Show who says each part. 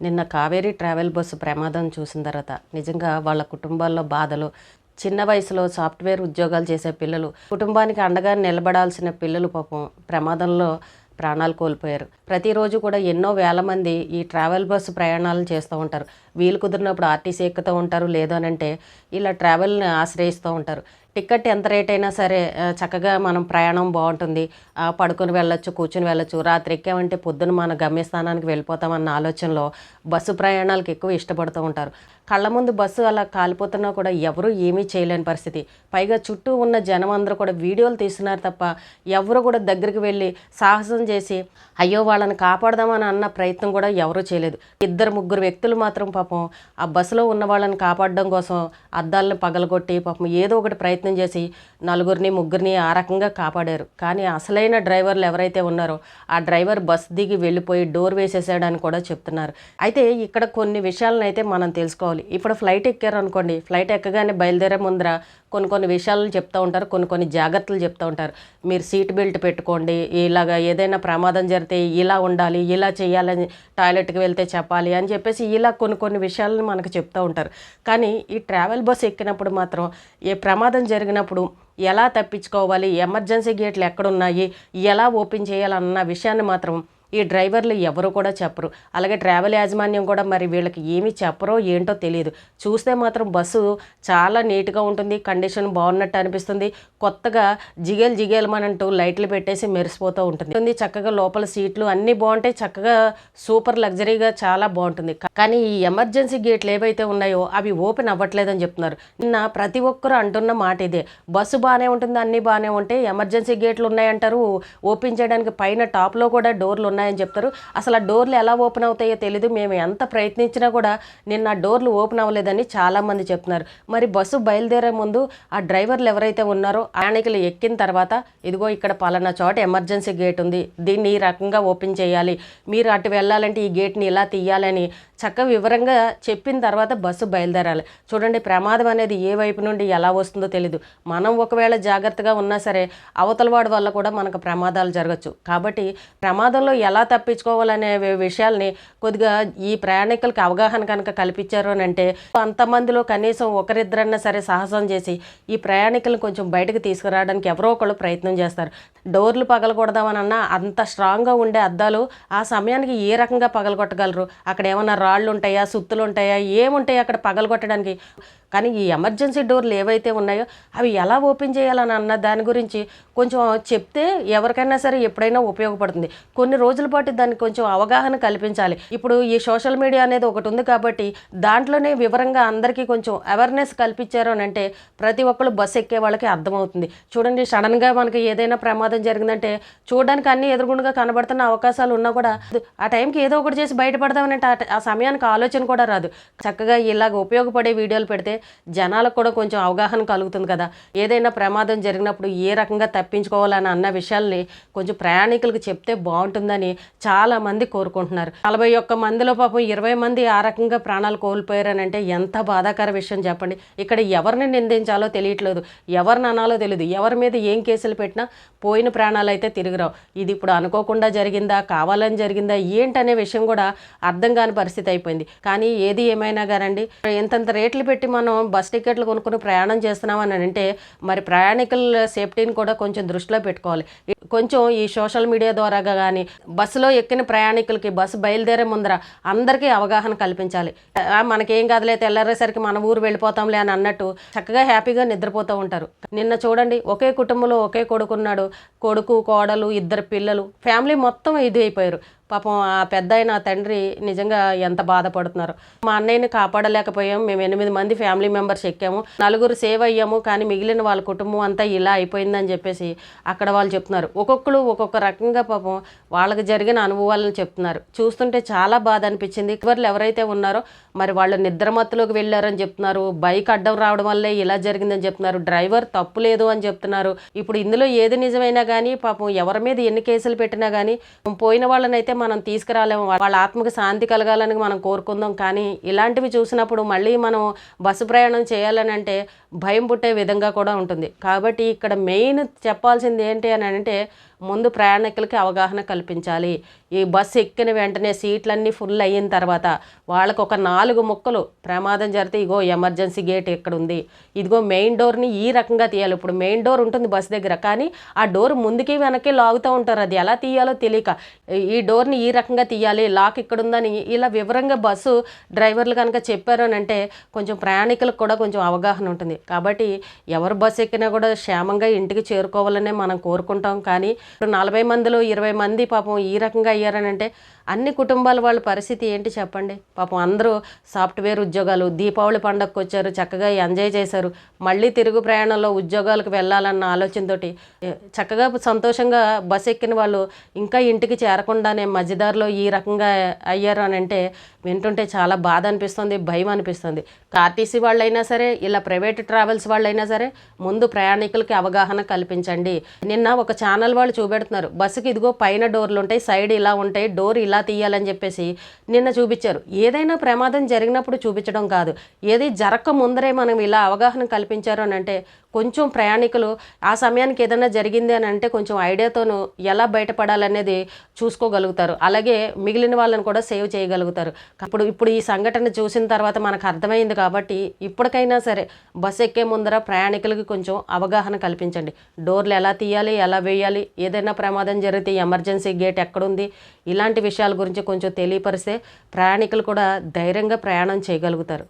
Speaker 1: నిన్న Kaveri travel bus ప్రమాదం చూసిన తర్వాత నిజంగా వాళ్ళ కుటుంబాల్లో బాధలు. చిన్న వయసులో సాఫ్ట్వేర్ ఉద్యోగాలు చేసే పిల్లలు కుటుంబానికి అండగా నిలబడాల్సిన పిల్లలు పాపం ప్రమాదంలో ప్రాణాలు కోల్పోయారు. ప్రతిరోజు కూడా ఎన్నో వేల మంది ఈ ట్రావెల్ బస్సు ప్రయాణాలు చేస్తూ ఉంటారు. వీలు కుదిరినప్పుడు ఆర్టీసీ ఎక్కుతూ ఉంటారు లేదనంటే ఇలా ట్రావెల్ని ఆశ్రయిస్తూ ఉంటారు. టికెట్ ఎంత రేట్ అయినా సరే చక్కగా మనం ప్రయాణం బాగుంటుంది. పడుకొని వెళ్ళొచ్చు కూర్చుని వెళ్ళొచ్చు. రాత్రి ఎక్కామంటే పొద్దున మన గమ్యస్థానానికి వెళ్ళిపోతామన్న ఆలోచనలో బస్సు ప్రయాణాలకు ఎక్కువ ఇష్టపడుతూ ఉంటారు. కళ్ళ ముందు బస్సు అలా కాలిపోతున్నా కూడా ఎవరూ ఏమీ చేయలేని పరిస్థితి. పైగా చుట్టూ ఉన్న జనం అందరూ కూడా వీడియోలు తీస్తున్నారు తప్ప ఎవరు కూడా దగ్గరికి వెళ్ళి సాహసం చేసి అయ్యో వాళ్ళని కాపాడదామని అన్న ప్రయత్నం కూడా ఎవరూ చేయలేదు. ఇద్దరు ముగ్గురు వ్యక్తులు మాత్రం పాపం ఆ బస్సులో ఉన్న వాళ్ళని కాపాడడం కోసం అద్దాలను పగలగొట్టి పాపం ఏదో ఒకటి ప్రయత్నం ప్రయత్నం చేసి నలుగురిని ముగ్గురిని ఆ రకంగా కాపాడారు. కానీ అసలైన డ్రైవర్లు ఎవరైతే ఉన్నారో ఆ డ్రైవర్ బస్ దిగి వెళ్ళిపోయి డోర్ వేసేసాడని కూడా చెప్తున్నారు. అయితే ఇక్కడ కొన్ని విషయాలను అయితే మనం తెలుసుకోవాలి. ఇప్పుడు ఫ్లైట్ ఎక్కారు అనుకోండి ఫ్లైట్ ఎక్కగానే బయలుదేరే ముందర కొన్ని కొన్ని విషయాలను చెప్తూ ఉంటారు కొన్ని కొన్ని జాగ్రత్తలు చెప్తూ ఉంటారు. మీరు సీట్ బెల్ట్ పెట్టుకోండి ఇలాగ ఏదైనా ప్రమాదం జరిగితే ఇలా ఉండాలి ఇలా చేయాలని టాయిలెట్కి వెళ్తే చెప్పాలి అని చెప్పేసి ఇలా కొన్ని కొన్ని విషయాలను మనకు చెప్తూ ఉంటారు. కానీ ఈ ట్రావెల్ బస్ ఎక్కినప్పుడు మాత్రం ఏ ప్రమాదం జరిగినప్పుడు ఎలా తప్పించుకోవాలి ఎమర్జెన్సీ గేట్లు ఎక్కడున్నాయి ఎలా ఓపెన్ చేయాలన్న విషయాన్ని మాత్రం ఈ డ్రైవర్లు ఎవరు కూడా చెప్పరు. అలాగే ట్రావెల్ యాజమాన్యం కూడా మరి వీళ్ళకి ఏమి చెప్పరో ఏంటో తెలియదు. చూస్తే మాత్రం బస్సు చాలా నీట్గా ఉంటుంది కండిషన్ బాగున్నట్టు అనిపిస్తుంది. కొత్తగా జిగేలు జిగేలమనంటూ లైట్లు పెట్టేసి మెరిసిపోతూ ఉంటుంది. చక్కగా లోపల సీట్లు అన్నీ బాగుంటాయి చక్కగా సూపర్ లగ్జరీగా చాలా బాగుంటుంది. కానీ ఈ ఎమర్జెన్సీ గేట్లు ఏవైతే ఉన్నాయో అవి ఓపెన్ అవ్వట్లేదని చెప్తున్నారు. నిన్న ప్రతి ఒక్కరు అంటున్న మాట ఇదే బస్సు బాగానే ఉంటుంది అన్నీ బాగానే ఉంటాయి ఎమర్జెన్సీ గేట్లు ఉన్నాయంటారు. ఓపెన్ చేయడానికి పైన టాప్లో కూడా డోర్లు ఉన్నాయి. ఉన్నాయని చెప్తారు. అసలు ఆ డోర్లు ఎలా ఓపెన్ అవుతాయో తెలియదు మేము ఎంత ప్రయత్నించినా కూడా నిన్న ఆ డోర్లు ఓపెన్ అవ్వలేదని చాలామంది చెప్తున్నారు. మరి బస్సు బయలుదేరే ముందు ఆ డ్రైవర్లు ఎవరైతే ఉన్నారో ప్రయాణికులు ఎక్కిన తర్వాత ఇదిగో ఇక్కడ పలానా చోట ఎమర్జెన్సీ గేట్ ఉంది. దీన్ని ఈ రకంగా ఓపెన్ చేయాలి. మీరు అటు వెళ్ళాలంటే ఈ గేట్ని ఇలా తీయాలని చక్క వివరంగా చెప్పిన తర్వాత బస్సు బయలుదేరాలి. చూడండి ప్రమాదం అనేది ఏ వైపు నుండి ఎలా వస్తుందో తెలీదు. మనం ఒకవేళ జాగ్రత్తగా ఉన్నా సరే అవతల వాడి వల్ల కూడా మనకు ప్రమాదాలు జరగచ్చు. కాబట్టి ప్రమాదంలో ఎలా ఎలా తప్పించుకోవాలనే విషయాల్ని కొద్దిగా ఈ ప్రయాణికులకి అవగాహన కనుక కల్పించారు అని అంటే అంతమందిలో కనీసం ఒకరిద్దరన్నా సరే సాహసం చేసి ఈ ప్రయాణికులను కొంచెం బయటకు తీసుకురావడానికి ఎవరో ఒకళ్ళు ప్రయత్నం చేస్తారు. డోర్లు పగలకూడదామనన్నా అంత స్ట్రాంగ్గా ఉండే అద్దాలు ఆ సమయానికి ఏ రకంగా పగలగొట్టగలరు? అక్కడ ఏమైనా రాళ్ళు ఉంటాయా సుత్తులు ఉంటాయా ఏముంటాయి అక్కడ పగలగొట్టడానికి? కానీ ఈ ఎమర్జెన్సీ డోర్లు ఏవైతే ఉన్నాయో అవి ఎలా ఓపెన్ చేయాలని అన్న దాని గురించి కొంచెం చెప్తే ఎవరికైనా సరే ఎప్పుడైనా ఉపయోగపడుతుంది. కొన్ని రోజులు పాటు దానికి కొంచెం అవగాహన కల్పించాలి. ఇప్పుడు ఈ సోషల్ మీడియా అనేది ఒకటి ఉంది కాబట్టి దాంట్లోనే వివరంగా అందరికీ కొంచెం అవేర్నెస్ కల్పించారు అని అంటే ప్రతి ఒక్కళ్ళు బస్సు ఎక్కే వాళ్ళకి అర్థమవుతుంది. చూడండి సడన్గా మనకి ఏదైనా ప్రమాదం జరిగిందంటే చూడడానికి అన్ని ఎదురుగుండగా కనబడుతున్న అవకాశాలు ఉన్నా కూడా ఆ టైంకి ఏదో ఒకటి చేసి బయటపడదామనంటే ఆ సమయానికి ఆలోచన కూడా రాదు. చక్కగా ఇలాగ ఉపయోగపడే వీడియోలు పెడితే జనాలకు కూడా కొంచెం అవగాహన కలుగుతుంది కదా. ఏదైనా ప్రమాదం జరిగినప్పుడు ఏ రకంగా తప్పించుకోవాలని అన్న విషయాల్ని కొంచెం ప్రయాణికులకు చెప్తే బాగుంటుందని చాలా మంది కోరుకుంటున్నారు. నలభై ఒక్క మందిలో పాపం ఇరవై మంది ఆ రకంగా ప్రాణాలు కోల్పోయారనంటే ఎంత బాధాకర విషయం చెప్పండి. ఇక్కడ ఎవరిని నిందించాలో తెలియట్లేదు. ఎవరిని అనాలో తెలియదు ఎవరి మీద ఏం కేసులు పెట్టినా పోయిన ప్రాణాలు అయితే తిరిగిరావు. ఇది ఇప్పుడు అనుకోకుండా జరిగిందా? కావాలని జరిగిందా? ఏంటనే విషయం కూడా అర్థం కాని పరిస్థితి అయిపోయింది. కానీ ఏది ఏమైనా కానండి ఇంతంత రేట్లు పెట్టి మనం బస్ టికెట్లు కొనుక్కుని ప్రయాణం చేస్తున్నాం అని అంటే మరి ప్రయాణికుల సేఫ్టీని కూడా కొంచెం దృష్టిలో పెట్టుకోవాలి. కొంచెం ఈ సోషల్ మీడియా ద్వారా కానీ బస్సులో ఎక్కిన ప్రయాణికులకి బస్సు బయలుదేరే ముందర అందరికీ అవగాహన కల్పించాలి. మనకేం కదలే తెల్లారేసరికి మన ఊరు వెళ్ళిపోతాంలే అని అన్నట్టు చక్కగా హ్యాపీగా నిద్రపోతూ ఉంటారు. నిన్న చూడండి ఒకే కుటుంబంలో ఒకే కొడుకున్నాడు. కొడుకు కోడలు ఇద్దరు పిల్లలు ఫ్యామిలీ మొత్తం ఇది అయిపోయారు. పాపం ఆ పెద్ద అయిన తండ్రి నిజంగా ఎంత బాధపడుతున్నారు. మా అన్నయ్యని కాపాడలేకపోయాం. మేము ఎనిమిది మంది ఫ్యామిలీ మెంబర్స్ ఎక్కాము. నలుగురు సేవ్ అయ్యాము కానీ మిగిలిన వాళ్ళ కుటుంబం అంతా ఇలా అయిపోయిందని చెప్పేసి అక్కడ వాళ్ళు చెప్తున్నారు. ఒక్కొక్కరు ఒక్కొక్క రకంగా పాపం వాళ్ళకి జరిగిన అనుభవాలను చెప్తున్నారు. చూస్తుంటే చాలా బాధ అనిపించింది. చివర్లు ఎవరైతే ఉన్నారో మరి వాళ్ళు నిద్రమత్తులోకి వెళ్ళారని చెప్తున్నారు. బైక్ అడ్డం రావడం వల్లే ఇలా జరిగిందని చెప్తున్నారు. డ్రైవర్ తప్పు లేదు అని చెప్తున్నారు. ఇప్పుడు ఇందులో ఏది నిజమైనా కానీ పాపం ఎవరి మీద ఎన్ని కేసులు పెట్టినా కానీ పోయిన వాళ్ళనైతే మనం తీసుకురాలేము వాళ్ళ ఆత్మకు శాంతి కలగాలని మనం కోరుకుందాం. కానీ ఇలాంటివి చూసినప్పుడు మళ్ళీ మనం బస్సు ప్రయాణం చేయాలని అంటే భయం పుట్టే విధంగా కూడా ఉంటుంది. కాబట్టి ఇక్కడ మెయిన్ చెప్పాల్సింది ఏంటి అని అంటే ముందు ప్రయాణికులకి అవగాహన కల్పించాలి. ఈ బస్సు ఎక్కిన వెంటనే సీట్లన్నీ ఫుల్ అయిన తర్వాత వాళ్ళకు ఒక నాలుగు ముక్కలు ప్రమాదం జరిగితే ఇగో ఎమర్జెన్సీ గేట్ ఇక్కడ ఉంది. ఇదిగో మెయిన్ డోర్ని ఈ రకంగా తీయాలి. ఇప్పుడు మెయిన్ డోర్ ఉంటుంది బస్సు దగ్గర. కానీ ఆ డోర్ ముందుకి వెనక్కి లాగుతూ ఉంటారు. అది ఎలా తీయాలో తెలియక ఈ డోర్ని ఈ రకంగా తీయాలి. లాక్ ఇక్కడ ఉందని ఇలా వివరంగా బస్సు డ్రైవర్లు కనుక చెప్పారు అని అంటే కొంచెం ప్రయాణికులకు కూడా కొంచెం అవగాహన ఉంటుంది. కాబట్టి ఎవరు బస్సు ఎక్కినా కూడా క్షేమంగా ఇంటికి చేరుకోవాలనే మనం కోరుకుంటాం. కానీ ఇప్పుడు నలభై మందిలో ఇరవై మంది పాపం ఈ రకంగా అయ్యారని అంటే అన్ని కుటుంబాల వాళ్ళ పరిస్థితి ఏంటి చెప్పండి? పాపం అందరూ సాఫ్ట్వేర్ ఉద్యోగాలు దీపావళి పండగకు వచ్చారు చక్కగా ఎంజాయ్ చేశారు. మళ్ళీ తిరుగు ప్రయాణంలో ఉద్యోగాలకు వెళ్ళాలన్న ఆలోచనతోటి చక్కగా సంతోషంగా బస్ ఎక్కిన వాళ్ళు ఇంకా ఇంటికి చేరకుండానే మధ్యదారిలో ఈ రకంగా అయ్యారు అని అంటే వింటుంటే చాలా బాధ అనిపిస్తుంది భయం అనిపిస్తుంది. ఆర్టీసీ వాళ్ళైనా సరే ఇలా ప్రైవేట్ ట్రావెల్స్ వాళ్ళైనా సరే ముందు ప్రయాణికులకి అవగాహన కల్పించండి. నిన్న ఒక ఛానల్ వాళ్ళు చూపెడుతున్నారు బస్సుకి ఇదిగో పైన డోర్లు ఉంటాయి సైడ్ ఇలా ఉంటాయి డోర్ ఇలా తీయాలని చెప్పేసి నిన్న చూపించారు. ఏదైనా ప్రమాదం జరిగినప్పుడు చూపించడం కాదు. ఏది జరగక ముందరే మనం ఇలా అవగాహన కల్పించారు అని అంటే కొంచెం ప్రయాణికులు ఆ సమయానికి ఏదైనా జరిగింది అని అంటే కొంచెం ఐడియాతోనూ ఎలా బయటపడాలనేది చూసుకోగలుగుతారు. అలాగే మిగిలిన వాళ్ళని కూడా సేవ్ చేయగలుగుతారు. ఇప్పుడు ఇప్పుడు ఈ సంఘటన చూసిన తర్వాత మనకు అర్థమైంది కాబట్టి ఇప్పటికైనా సరే బస్ ఎక్కే ముందర ప్రయాణికులకి కొంచెం అవగాహన కల్పించండి. డోర్లు ఎలా తీయాలి ఎలా వేయాలి ఏదైనా ప్రమాదం జరిగితే ఎమర్జెన్సీ గేట్ ఎక్కడుంది ఇలాంటి విషయాల గురించి కొంచెం తెలియపరిస్తే ప్రయాణికులు కూడా ధైర్యంగా ప్రయాణం చేయగలుగుతారు.